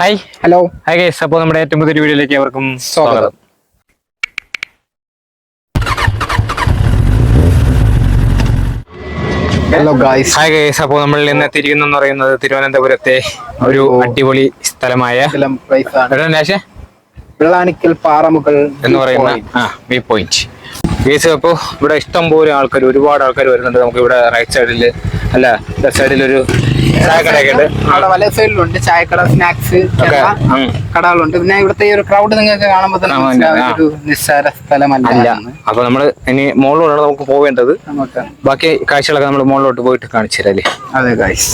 Hi hello hi guys അപ്പോൾ നമ്മുടെ ഏറ്റവും പുതിയ വീഡിയോയിലേക്ക് അവർക്കും സ്വാഗതം. ഹലോ ഗൈസ് ഹായ് ഗൈസ് അപ്പോൾ നമ്മൾ ഇന്ന് എത്തിയിരിക്കുന്നു പറയുന്നത് തിരുവനന്തപുരത്തെ ഒരു അടിപൊളി സ്ഥലമായ നാശേ പാറമുകൾ എന്ന് പറയുന്ന ആ വ്യൂ പോയിന്റ് ഗൈസ് അപ്പോൾ ഇവിടെ ഇഷ്ടം പോലെ ആൾക്കാർ ഒരുപാട് ആൾക്കാർ വരുന്നുണ്ട്. നമുക്ക് ഇവിടെ റൈറ്റ് സൈഡിൽ അല്ല ലെഫ്റ്റ് സൈഡിൽ ഒരു അവിടെ വലിയ സൈഡിലുണ്ട്. ചായക്കട സ്നാക്സ് കടകളുണ്ട്. പിന്നെ ഇവിടുത്തെ ഈ ഒരു ക്രൗഡ് നിങ്ങൾക്ക് കാണുമ്പോൾ തന്നെ ഒരു നിസ്സാര സ്ഥലമല്ല അപ്പൊ നമ്മൾ ഇനി മോളിലൂടെ നമുക്ക് പോവേണ്ടത്. ബാക്കി കാഴ്ചകളൊക്കെ നമ്മൾ മോളിലോട്ട് പോയിട്ട് കാണിച്ചു തരാല്ലേ അതെ കാഴ്ച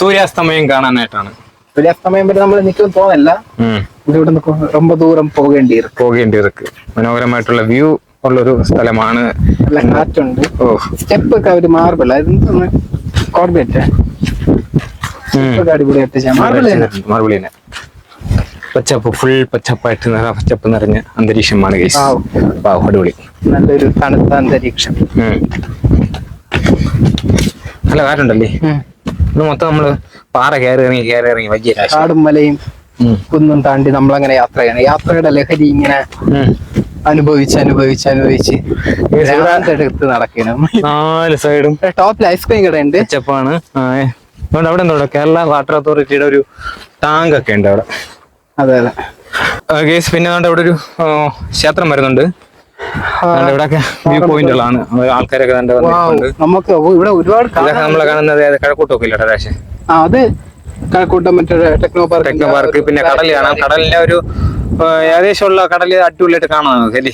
സൂര്യാസ്തമയം കാണാനായിട്ടാണ്. സൂര്യാസ്തമയം വരെ നമ്മൾ നിൽക്കും തോന്നല്ല ഇവിടെ നിന്ന് ரொம்ப ദൂരം പോകേണ്ടി வேண்டி இருக்கு போக ഉള്ളൊരു സ്ഥലമാണ്. നല്ല കാറ്റുണ്ട്. ഓ. സ്റ്റെപ്പ് ഒക്കെ അവർ മാർബിൾ അതെന്താണ് കോർബേറ്റ്. അടിപൊളിയായിട്ട് മാർബിൾ മാർബിളി തന്നെ. പച്ചപ്പ് ഫുൾ പച്ചപ്പായിട്ട് നിറ പച്ചപ്പ് നിറഞ്ഞ അന്തരീക്ഷമാണ് വാവ്, അടിപൊളി. നല്ലൊരു തണുത്ത അന്തരീക്ഷം. നല്ല കാറ്റുണ്ടല്ലേ? ഇത് മൊത്തം നമ്മൾ പാറ കയറി ഇറങ്ങി കയറി ഇറങ്ങി വലിയ കാടും മലയും കുന്നും താണ്ടി നമ്മളങ്ങനെ യാത്ര ചെയ്യണം. യാത്രയുടെ ലഹരി ഇങ്ങനെ. അനുഭവിച്ച് അനുഭവിച്ച് അനുഭവിച്ച് എടുത്ത് നടക്കണം. നാല് സൈഡും ടോപ്പിൽ ഐസ്ക്രീം കട ഉണ്ട് ചെപ്പാണ്. അതുകൊണ്ട് അവിടെ എന്താ കേരള വാട്ടർ അതോറിറ്റിയുടെ ഒരു ടാങ്ക് ഒക്കെ ഉണ്ട് അവിടെ. അതെ അതെ. ഗേസ് പിന്നെ അതുകൊണ്ട് അവിടെ ഒരു ക്ഷേത്രം വരുന്നുണ്ട്. ഇവിടെയൊക്കെ വ്യൂ പോയിന്റുകളാണ് ആൾക്കാരൊക്കെ നമുക്ക് ഇവിടെ ഒരുപാട് ഇതൊക്കെ കാണാൻ- നമ്മളെ കാണുന്നത് കിഴക്കൂട്ടൊക്കെ ഇല്ല രാശേ ആ, അത് കഴക്കൂട്ടം മറ്റേ ടെക്നോ പാർക്ക് ടെക്നോ പാർക്ക് പിന്നെ കടൽ കാണാം. കടലിന്റെ ഒരു ഏകദേശമുള്ള കടൽ അടിപൊളിയായിട്ട് കാണാം നമുക്ക് അല്ലേ?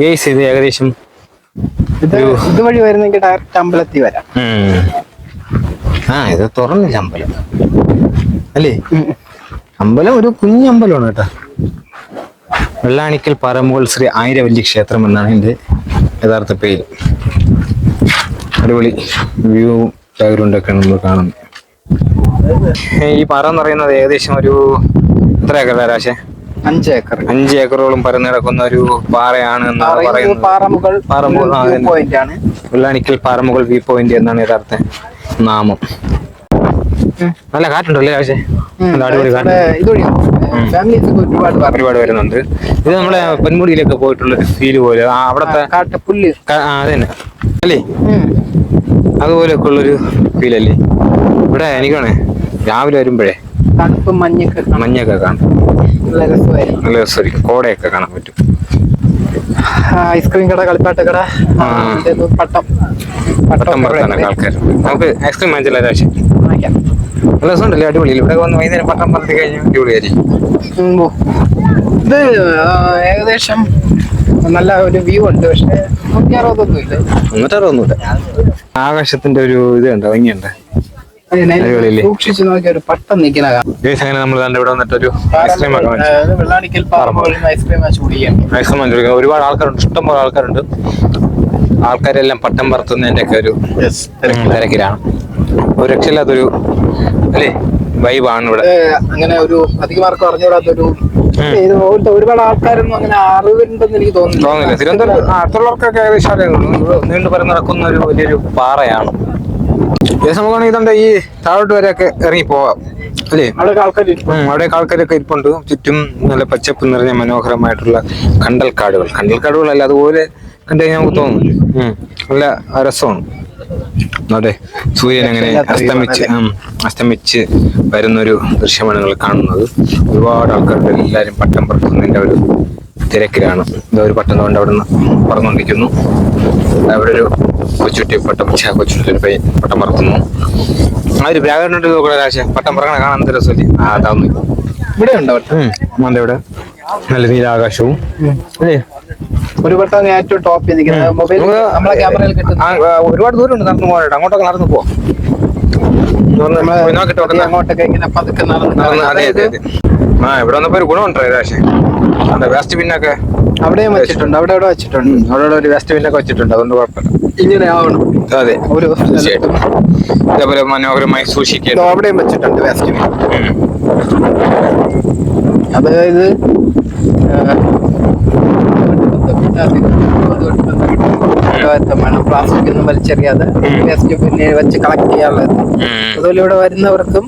ഗേസ് ഇത് ഏകദേശം ഇത് ഇതുവഴി വരുന്നെങ്കിൽ ഡയറക്റ്റ് അമ്പലത്തിൽ വരാം. ആ ഇത് തുറന്നില്ല അമ്പലം. അല്ലേ? അമ്പലം ഒരു കുഞ്ഞമ്പലമാണ് കേട്ടോ. വെള്ളാണിക്കൽ പറമ്പുകൾ ശ്രീ ആയിരവല്ലി ക്ഷേത്രം എന്നാണ് എന്റെ യഥാർത്ഥ പേര്. അടിപൊളി വ്യൂ ബാക്ക്ഗ്രൗണ്ട് ഒക്കെ നമ്മൾ കാണുന്നത് ഈ പാറ എന്ന് പറയുന്നത് ഏകദേശം ഒരു എത്ര ഏക്കർ രാശേ അഞ്ച് ഏക്കർ. അഞ്ച് ഏക്കറോളം പരന്നു കിടക്കുന്ന ഒരു പാറയാണ് എന്നാണ് പറയുന്നത്. പാറമുകൾ. പോയിന്റ് ആണ്. വെള്ളാണിക്കൽ പാറമുകൾ വ്യൂ പോയിന്റ് എന്നാണ് യഥാർത്ഥ നാമം. നല്ല കാറ്റുണ്ടല്ലേ രാശേ അടിപൊളി കാറ്റ്. ഒരുപാട് വരുന്നുണ്ട്. ഇത് നമ്മളെ പെൺമുടിയിലൊക്കെ പോയിട്ടുള്ള ഒരു ഫീൽ പോലെ. അവിടത്തെ കാട്ടുപുല്ല്. അതന്നെ അല്ലേ. അതുപോലെയൊക്കെ ഉള്ളൊരു ഫീലല്ലേ ഇവിടെ എനിക്കാണ് രാവിലെ വരുമ്പോഴേ തണുപ്പും മഞ്ഞൊക്കെ മഞ്ഞൊക്കെ കാണാം നല്ല രസമായിരിക്കും. നല്ല സോറി കോടയൊക്കെ കാണാൻ പറ്റും. ഐസ്ക്രീം കട കളിപ്പാട്ട കട. പട്ടം. പട്ടം പറത്താനൊക്കെ ആൾക്കാർ നമുക്ക് ഐസ്ക്രീം വാങ്ങിച്ചില്ല രാശി നല്ല രസമുണ്ടല്ലേ? അടിപൊളി ഇവിടെ വന്ന് വൈകുന്നേരം പട്ടം പറത്തി കഴിഞ്ഞാൽ അടിപൊളിയായിരിക്കും. ഇത് ഏകദേശം നല്ല ഒരു വ്യൂ ഉണ്ട്. പക്ഷെ നൂറ്റി അറുപതൊന്നും ഇല്ല എന്നിട്ടൊന്നുമില്ല ആകാശത്തിന്റെ ഒരു ഇത് ഉണ്ട് ഭംഗിയുണ്ട്? സൂക്ഷിച്ചു നോക്കി ഒരു പട്ടം നിൽക്കുന്ന കാണാം. അങ്ങനെ നമ്മൾ ഇവിടെ വന്നിട്ട് ഒരു ice cream Vellanikkal ice cream കുടിക്കാം ഐസ്ക്രീം വാങ്ങിച്ചു ഒരുപാട് ആൾക്കാരുണ്ട് ഇഷ്ടംപോലെ ആൾക്കാരുണ്ട്. ആൾക്കാരെല്ലാം പട്ടം പറത്തുന്നതിന്റെ ഒക്കെ ഒരു തിരക്കിലാണ്. ഒരു രക്ഷയില്ലാത്തൊരു അല്ലേ? വൈബാണ് ഇവിടെ. അങ്ങനെ ഒരു അധികമാർക്ക് അറിഞ്ഞുകൂടാത്തൊരു ഒരുപാട് ആൾക്കാരൊന്നും അങ്ങനെ അറിവുണ്ടെന്ന് എനിക്ക് തോന്നുന്നു തോന്നുന്നില്ല. തിരുവനന്തപുരം അടുത്തുള്ളവർക്കൊക്കെ ഏകദേശം അറിയാം നീണ്ടു പരന്ന് നടക്കുന്ന ഒരു വലിയൊരു പാറയാണ്. നമുക്കാണെങ്കിൽ ഇതുണ്ട് ഈ താഴോട്ട് വരെയൊക്കെ ഇറങ്ങി പോവാം. അല്ലേ? അവിടെ അവിടെയൊക്കെ ആൾക്കാരൊക്കെ ഇരിപ്പുണ്ട്. ചുറ്റും നല്ല പച്ചപ്പ് നിറഞ്ഞ മനോഹരമായിട്ടുള്ള കണ്ടൽക്കാടുകൾ. കണ്ടൽക്കാടുകളല്ല അതുപോലെ കണ്ടു കഴിഞ്ഞാൽ നമുക്ക് തോന്നും. നല്ല രസമാണ്. അതെ സൂര്യൻ അങ്ങനെ അസ്തമിച്ച് അസ്തമിച്ച് വരുന്നൊരു ദൃശ്യമാണ് നിങ്ങൾ കാണുന്നത്. ഒരുപാട് ആൾക്കാരുടെ എല്ലാവരും പട്ടം പറക്കുന്നതിന്റെ ഒരു തിരക്കിലാണ്. ഇതാ ഒരു പട്ടം കൊണ്ട് അവിടെ നിന്ന് പറന്നുകൊണ്ടിരിക്കുന്നു. അവിടെ ഒരു കൊച്ചുട്ടി പട്ടം ഛ, കൊച്ചുട്ടി ഒരു പയ്യൻ പട്ടം പറക്കുന്നു. ആ ഒരു വ്യാകരണ രാശ പട്ടം പറക്കണ കാണാൻ എന്ത് രസമല്ലേ? ആ അതാന്ന്. ഇവിടെ ഉണ്ട് ഉം. ഇവിടെ നല്ല നീലാകാശവും അല്ലേ ഒരു വട്ടം ഏറ്റവും മൊബൈൽ നമ്മളെ ക്യാമറയിൽ ഒരുപാട് ദൂരമുണ്ട് നടന്നു പോകാനായിട്ട്. അങ്ങോട്ടൊക്കെ നടന്നു പോവാം. അങ്ങോട്ടൊക്കെ ഇങ്ങനെ പതുക്കെ നടന്ന് അതെ അതെ അതെ. ആ ഇവിടെ വന്നപ്പോ ഒരു ഗുണമുണ്ടോ രാശ അതെ വേസ്റ്റ് പിന്നൊക്കെ അവിടെയും വെച്ചിട്ടുണ്ട് അവിടെ അവിടെ വെച്ചിട്ടുണ്ട്. അവിടെ അവിടെ ഒരു വേസ്റ്റ് പിന്നൊക്കെ വെച്ചിട്ടുണ്ട് അതുകൊണ്ട് കുഴപ്പമില്ല. ഇങ്ങനെ ആവണം. അതെ ഒരു തീർച്ചയായിട്ടും. ഇതേപോലെ മനോഹരമായി സൂക്ഷിക്കുന്നു അവിടെയും വെച്ചിട്ടുണ്ട് വേസ്റ്റ് ഉം. അതായത് പ്ലാസ്റ്റിക് ഒന്നും വലിച്ചെറിയാതെ വേസ്റ്റ് പിന്നെ വെച്ച് കളക്ട് ചെയ്യാനുള്ളത്. അതുപോലെ ഇവിടെ വരുന്നവർക്കും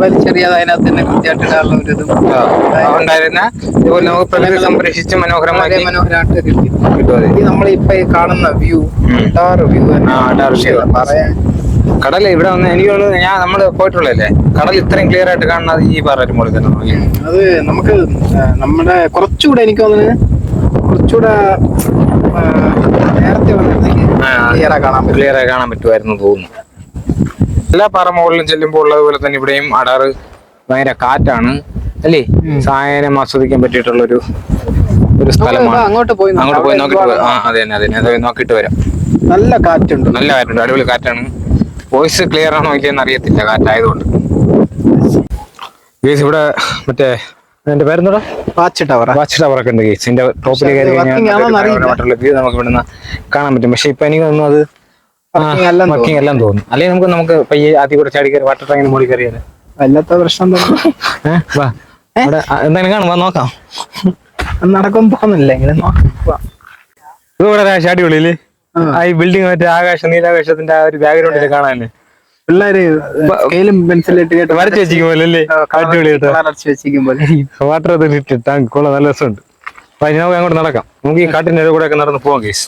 വലിച്ചെറിയാതെ അതിനകത്ത് തന്നെ കൃത്യമായിട്ട് ഇടാനുള്ള ഒരു ഇതും ഉണ്ടായിരുന്ന ഇതുപോലെ നമുക്ക് പ്രകൃതി സംരക്ഷിച്ച് വളരെ മനോഹരമാക്കി മനോഹരമായിട്ട് കിട്ടി. നമ്മളിപ്പോ ഈ കാണുന്ന വ്യൂ വ്യൂ അടാർ view. പറയാൻ. കടൽ ഇവിടെ വന്ന് എനിക്ക് തോന്നുന്നു ഞാൻ നമ്മൾ പോയിട്ടുള്ളല്ലേ കടൽ ഇത്രയും ക്ലിയർ ആയിട്ട് കാണുന്നത് ഈ പാറയുടെ മുകളിൽ തന്നെ അത് നമുക്ക് നമ്മുടെ കുറച്ചുകൂടെ എനിക്ക് തോന്നുന്നത് കുറച്ചുകൂടെ നേരത്തെ വന്നിരുന്നെങ്കിൽ. ക്ലിയർ കാണാൻ ക്ലിയർ ആയി കാണാൻ പറ്റുമായിരുന്നു തോന്നുന്നു. എല്ലാ പാറ മുകളിലും ചെല്ലുമ്പോൾ ഉള്ളതുപോലെ തന്നെ ഇവിടെയും അടാറ് ഭയങ്കര കാറ്റാണ് അല്ലേ സായനം ആസ്വദിക്കാൻ പറ്റിയിട്ടുള്ള ഒരു ഒരു സ്ഥലമാണ് അങ്ങോട്ട് പോയി അങ്ങോട്ട് പോയി നോക്കിട്ട് ആ അതെ തന്നെ അതെ അതെ നോക്കിട്ട് വരാം നല്ല കാറ്റുണ്ട് നല്ല കാറ്റുണ്ട് അടിപൊളി കാറ്റാണ് വോയിസ് ക്ലിയർ ആണോ ഇല്ലെന്ന് അറിയത്തില്ല കാറ്റായതുകൊണ്ട് ഗേസ് ഇവിടെ മറ്റേ എന്റെ പേരെന്താ വാച്ച് ടവർ വാച്ച് ടവർ ഒക്കെ ഉണ്ട് ഗേസ് എന്റെ ടോപ്പിൽ കയറി കഴിഞ്ഞാൽ. നമുക്ക് ഇവിടുന്ന് കാണാൻ പറ്റും പക്ഷെ ഇപ്പൊ എനിക്ക് തോന്നുന്നു അത് വർക്കിംഗ് എല്ലാം തോന്നും അല്ലെങ്കിൽ നമുക്ക് നമുക്ക് പയ്യെ ആദ്യം കൂടെ ചാടി കയറി വാട്ടർ ടാങ്കിന് മുകളിൽ കയറിയാൽ? വല്ലാത്ത പ്രശ്നം എന്തായാലും കാണും വാ നോക്കാം. നടക്കും തോന്നില്ല ഇങ്ങനെ നോക്കാം. ഇവിടെ കാശ് അടിപൊളിയിൽ ആ. ഈ ബിൽഡിംഗ് മറ്റേ ആകാശ നീലാകാശത്തിന്റെ ആ ഒരു ബാക്ക്ഗ്രൗണ്ടിൽ കാണാന്. പിള്ളേര് സ്കെയിലും പെൻസിലിട്ട് കേട്ട് വരച്ച് അടച്ചു വാട്ടർ ഇട്ട് ടാങ്ക് കൊള്ളാം നല്ല രസമുണ്ട്. അപ്പൊ നമുക്ക് അങ്ങോട്ട് നടക്കാം. നമുക്ക് ഈ കാട്ടിന്റെ കൂടെ ഒക്കെ നടന്ന് പോവാം കേസ്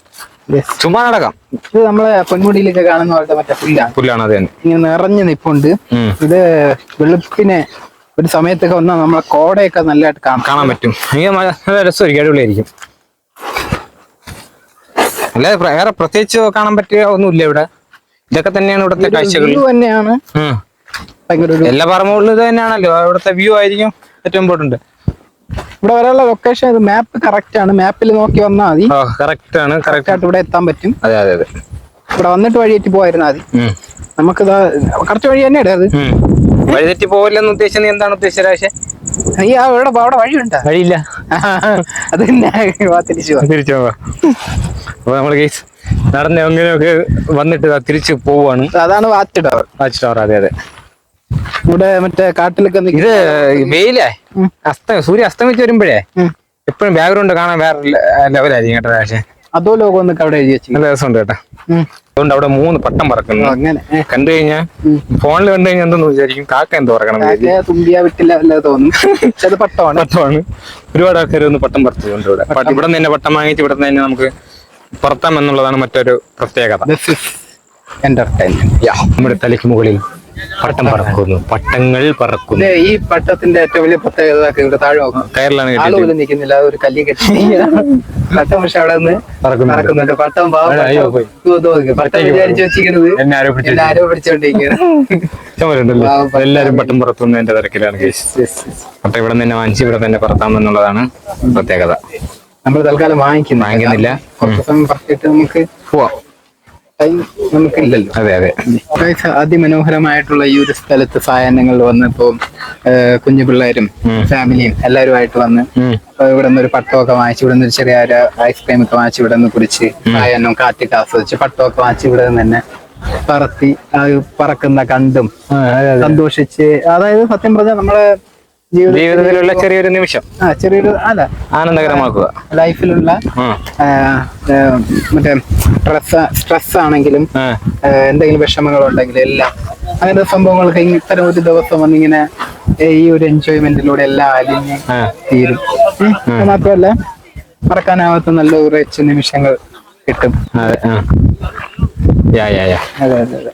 ചുമ്മാ നടക്കാം ഇത് നമ്മളെ പൊന്മുടിയിലൊക്കെ കാണുന്ന പോലത്തെ മറ്റേ പുല്ലാണ്. പുല്ലാണ് അത് തന്നെ. ഇങ്ങനെ നിറഞ്ഞു നിപ്പുണ്ട്. ഇത് വെളുപ്പിനെ ഒരു സമയത്തൊക്കെ വന്നാൽ നമ്മളെ കോടയൊക്കെ നല്ലതായിട്ട് കാണാം. കാണാൻ പറ്റും. നല്ല രസമായിരിക്കും അടിപൊളിയായിരിക്കും. അല്ല വേറെ പ്രത്യേകിച്ച് കാണാൻ പറ്റിയ ഒന്നുമില്ല ഇവിടെ. ഇതൊക്കെ തന്നെയാണ് ഇവിടുത്തെ കാഴ്ചകൾ. തന്നെയാണ്. എല്ലാ പറമ്പുകളിലും ഇത് തന്നെയാണല്ലോ. ഇവിടുത്തെ വ്യൂ ആയിരിക്കും ഏറ്റവും ഇമ്പോർട്ടന്റ് ഇവിടെ വരെയുള്ള ലൊക്കേഷൻ ഇത് മാപ്പ് കറക്റ്റ് ആണ്. മാപ്പിൽ നോക്കി വന്നാൽ മതി. കറക്റ്റ് ആണ് കറക്റ്റ് ആയിട്ട് ഇവിടെ എത്താൻ പറ്റും. അതെ അതെ അതെ. ഇവിടെ വന്നിട്ട് വഴിയേറ്റ് പോയിരുന്നാൽ മതി. നമുക്ക് കറക്റ്റ് വഴി തന്നെ അത്. വഴിതെറ്റി പോവില്ലെന്ന് ഉദ്ദേശിച്ചത് നീ എന്താണ് ഉദ്ദേശിച്ചത് പക്ഷേ ഈ ആ ഇവിടെ അവിടെ വഴിയുണ്ട്? വഴിയില്ല. അത് തന്നെ. തിരിച്ചു വാ. തിരിച്ചു പോവാ അപ്പൊ നമ്മൾ കേസ് നടന്ന് എങ്ങനെയൊക്കെ വന്നിട്ട് ദാ തിരിച്ച് പോവാണ്. അതാണ് വാച്ച് ടവർ. വാച്ച് ടവർ അതെ അതെ. ഇവിടെ മറ്റേ കാട്ടിലൊക്കെ ഇത് വെയിലേ. അസ്ത സൂര്യ അസ്തമിച്ച് വരുമ്പോഴേ എപ്പോഴും ബാക്ക്ഗ്രൗണ്ട് കാണാൻ വേറെ ലെവലായിരിക്കും കേട്ടോ പക്ഷേ അതോ ലോകം എന്നൊക്കെ അവിടെ എഴുതി വെച്ചു നല്ല രസമുണ്ട് കേട്ടോ. അതുകൊണ്ട് അവിടെ മൂന്ന് പട്ടം പറക്കുന്നു. അങ്ങനെ. കണ്ടു കഴിഞ്ഞാൽ ഫോണിൽ കണ്ടു കഴിഞ്ഞാൽ എന്തെന്ന് വിചാരിക്കും? കാക്ക എന്തോ പറക്കണം തുമ്പിയാ വിട്ടില്ല തോന്നുന്നു. തോന്നും പക്ഷെ അത് പട്ടമാണ്. പട്ടമാണ്. ഒരുപാട് ആൾക്കാർ ഒന്ന് പട്ടം പറത്തുന്നുണ്ട് ഇവിടെ. ഇവിടെ നിന്ന് തന്നെ പട്ടം വാങ്ങിച്ച് ഇവിടെ നിന്ന് തന്നെ നമുക്ക് പറത്താം എന്നുള്ളതാണ് മറ്റൊരു പ്രത്യേകത. എന്റർടൈൻമെന്റ് നമ്മുടെ തലയ്ക്ക് മുകളിൽ പട്ടം പറക്കുന്നു. പട്ടങ്ങൾ പറക്കുന്നു. ഈ പട്ടത്തിന്റെ ഏറ്റവും വലിയ പ്രത്യേകത താഴെ കയറിലാണ് ആൾ കിട്ടിയത് നിൽക്കുന്നില്ല. ഒരു കല്ലി കെട്ടി. പട്ടം പക്ഷെ അവിടെ നിന്ന് പറക്കുന്നുണ്ട്. പട്ടം പട്ടം. വിചാരിച്ചു വെച്ചിരിക്കുന്നത് ആരോ പിടിച്ചോണ്ടിരിക്കുന്നത്. എല്ലാരും പട്ടം. പറത്തുന്നതിന്റെ തിരക്കിലാണ് പട്ടം ഇവിടെ തന്നെ വാങ്ങിച്ച് ഇവിടെ തന്നെ പറത്താം എന്നുള്ളതാണ് പ്രത്യേകത. നമ്മൾ തൽക്കാലം വാങ്ങിക്കുന്നു വാങ്ങിക്കുന്നില്ല. കുറച്ച് സമയം പറത്തിട്ട് നമുക്ക് പോവാം. ടൈം നമുക്കില്ലല്ലോ അതെ അതെ അതിമനോഹരമായിട്ടുള്ള ഈ ഒരു സ്ഥലത്ത് സായാഹ്നങ്ങൾ വന്നപ്പോ കുഞ്ഞു പിള്ളേരും. ഫാമിലിയും എല്ലാവരുമായിട്ട് വന്ന് ഇവിടെ നിന്ന് ഒരു പട്ടമൊക്കെ വാങ്ങിച്ച് ഇവിടെ നിന്ന് ഒരു ചെറിയ ഒരു ഐസ്ക്രീം ഒക്കെ വാങ്ങിച്ച് ഇവിടെ നിന്ന് കുടിച്ച് സായാഹ്നം കാറ്റൊക്കെ ആസ്വദിച്ച് പട്ടമൊക്കെ വാങ്ങിച്ച് ഇവിടെ നിന്ന് തന്നെ പറത്തി പറക്കുന്ന കണ്ടും. സന്തോഷിച്ച് അതായത് സത്യം പറഞ്ഞാൽ നമ്മളെ ജീവിതത്തിലുള്ള ചെറിയൊരു നിമിഷം. ആ ചെറിയൊരു അല്ല. ആനന്ദകരമാക്കുക. ലൈഫിലുള്ള മറ്റേ സ്ട്രെസ് സ്ട്രെസ് ആണെങ്കിലും എന്തെങ്കിലും വിഷമങ്ങൾ എല്ലാം. അങ്ങനത്തെ സംഭവങ്ങളൊക്കെ ഇത്തരം ഒരു ദിവസം വന്നിങ്ങനെ ഈ ഒരു എൻജോയ്മെന്റിലൂടെ എല്ലാം അലിഞ്ഞ് തീരും. മാത്രമല്ല മറക്കാനാവാത്ത നല്ല കുറച്ച് നിമിഷങ്ങൾ കിട്ടും. അതെ അതെ അതെ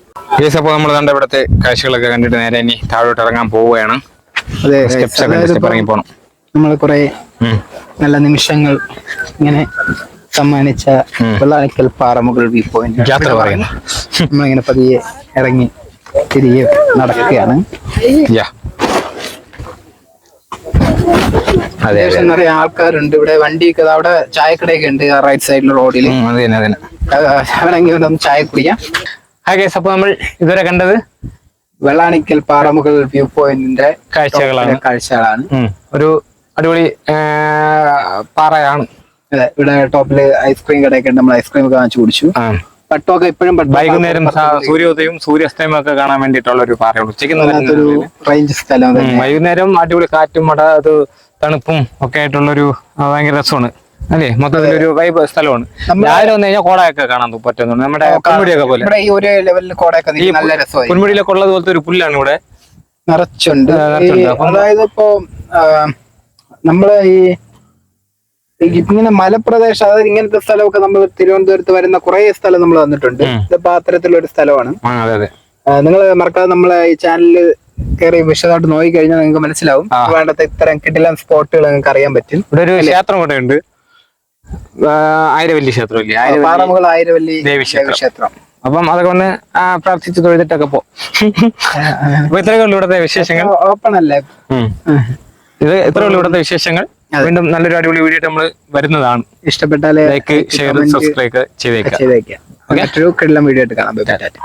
അപ്പോൾ നമ്മൾ കണ്ട ഇവിടുത്തെ കാഴ്ചകളൊക്കെ കണ്ടിട്ട് നേരെ ഇനി താഴോട്ട് ഇറങ്ങാൻ പോവുകയാണ്. സ്റ്റെപ്സ് ഒക്കെ ഇറങ്ങി പോകണം നമ്മൾ കുറെ നല്ല നിമിഷങ്ങൾ ഇങ്ങനെ സമ്മാനിച്ച വെള്ളാണിക്കൽ പാറമുകൾ വ്യൂ പോയിന്റ് യാത്ര പറയുന്നു നമ്മളിങ്ങനെ പതിയെ ഇറങ്ങി തിരികെ നടക്കുകയാണ്. അതെ നിറയെ ആൾക്കാരുണ്ട്. ഇവിടെ വണ്ടിയൊക്കെ അവിടെ ചായക്കടയൊക്കെ ഉണ്ട് ആ റൈറ്റ് സൈഡിൽ റോഡിൽ ഒന്ന് ചായ കുടിക്കാം. ആ കേസ് അപ്പോൾ നമ്മൾ ഇതുവരെ കണ്ടത് വെള്ളാണിക്കൽ പാറമുകൾ വ്യൂ പോയിന്റിന്റെ കാഴ്ചകളാണ്. കാഴ്ചകളാണ്. ഒരു അടിപൊളി പാറയാണ്. ഇവിടെ ടോപ്പിൽ ഐസ്ക്രീം കടയൊക്കെ ഉണ്ട്. നമ്മൾ ഐസ്ക്രീം ഒക്കെ വാങ്ങിച്ചു കുടിച്ചു. പട്ടമൊക്കെ ഇപ്പോഴും വൈകുന്നേരം സൂര്യോദയം സൂര്യോദയവും സൂര്യാസ്തമയം ഒക്കെ കാണാൻ വേണ്ടിയിട്ടുള്ള ഒരു പാറയാണ് ഉച്ചയ്ക്ക് ഒരു റേഞ്ച് സ്ഥലം വൈകുന്നേരം അടിപൊളി കാറ്റും മട അത് തണുപ്പും ഒക്കെ ആയിട്ടുള്ളൊരു ഭയങ്കര രസമാണ്. അല്ലേ? മൊത്തത്തിൽ ഒരു വൈബ് സ്ഥലമാണ്. ആരും രാവിലെ വന്നു കഴിഞ്ഞാൽ കോടയൊക്കെ കാണാൻ പറ്റുന്നുണ്ട് നമ്മുടെ പൊന്മുടിയൊക്കെ പോലെ. ഇവിടെ ഈ ഒരു ലെവലിൽ കോടയൊക്കെ നല്ല രസമായി. പൊന്മുടിയിലൊക്കെ ഉള്ളത് പോലത്തെ ഒരു പുല്ലാണ് ഇവിടെ. നിറച്ചുണ്ട്. അതായത് ഇപ്പോ നമ്മൾ ഈ ഇങ്ങനെ മലപ്രദേശം അതായത് ഇങ്ങനത്തെ സ്ഥലമൊക്കെ നമ്മൾ തിരുവനന്തപുരത്ത് വരുന്ന കുറെ സ്ഥലം നമ്മൾ വന്നിട്ടുണ്ട്. ഇതിപ്പോ അത്തരത്തിലൊരു സ്ഥലമാണ്. നിങ്ങൾ മറക്കാതെ നമ്മളെ ഈ ചാനലിൽ കയറി വിശദമായിട്ട് നോക്കി കഴിഞ്ഞാൽ നിങ്ങൾക്ക് മനസ്സിലാവും. വേണ്ടത്തെ ഇത്തരം കിട്ടില്ല സ്പോട്ടുകൾ നിങ്ങൾക്ക് അറിയാൻ പറ്റും. ഇവിടെ ഒരു ക്ഷേത്രം കൂടെ ഉണ്ട് ആയിരവല്ലി ക്ഷേത്രം ഇല്ലേ? ആയിരവല്ലി പാറമുകൾ ആയിരവല്ലി ദേവീക്ഷേത്രം. അപ്പം അതൊക്കെ ഒന്ന് പ്രാർത്ഥിച്ച് തൊഴുതിട്ടൊക്കെ പോ. അപ്പൊ ഇത്രയൊക്കെ ഉള്ളൂ ഇവിടുത്തെ വിശേഷങ്ങൾ. ഓപ്പൺ അല്ലേ? ഇത് ഇത്രയേ ഉള്ളൂ ഇവിടുത്തെ വിശേഷങ്ങൾ. വീണ്ടും നല്ലൊരു അടിപൊളി വീഡിയോ നമ്മൾ വരുന്നതാണ്. ഇഷ്ടപ്പെട്ടാൽ ലൈക്ക് ഷെയർ സബ്സ്ക്രൈബ് ചെയ്തേക്കാം. ഓക്കെ വീഡിയോ ആയിട്ട് കാണാം. Bye bye Tata